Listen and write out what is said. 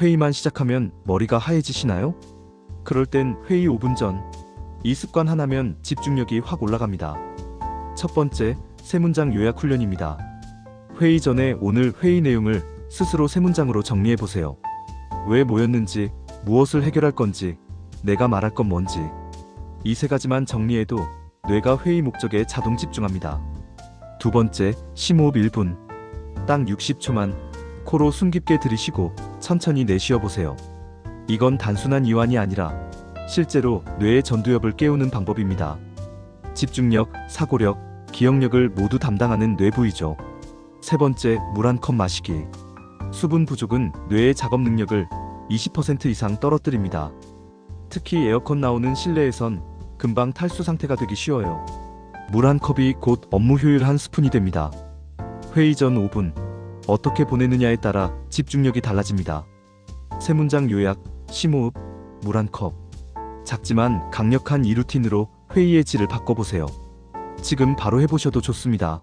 회의만 시작하면 머리가 하얘지시나요? 그럴 땐 회의 5분 전. 이 습관 하나면 집중력이 확 올라갑니다. 첫 번째, 세 문장 요약 훈련입니다. 회의 전에 오늘 회의 내용을 스스로 세 문장으로 정리해 보세요. 왜 모였는지, 무엇을 해결할 건지, 내가 말할 건 뭔지. 이 세 가지만 정리해도 뇌가 회의 목적에 자동 집중합니다. 두 번째, 심호흡 1분. 딱 60초만 코로 숨 깊게 들이쉬고 천천히 내쉬어 보세요. 이건 단순한 이완이 아니라 실제로 뇌의 전두엽을 깨우는 방법입니다. 집중력, 사고력, 기억력을 모두 담당하는 뇌 부위죠. 세 번째, 물 한 컵 마시기. 수분 부족은 뇌의 작업 능력을 20% 이상 떨어뜨립니다. 특히 에어컨 나오는 실내에선 금방 탈수 상태가 되기 쉬워요. 물 한 컵이 곧 업무 효율 한 스푼이 됩니다. 회의 전 5분. 어떻게 보내느냐에 따라 집중력이 달라집니다. 세 문장 요약, 심호흡, 물 한 컵. 작지만 강력한 이 루틴으로 회의의 질을 바꿔보세요. 지금 바로 해보셔도 좋습니다.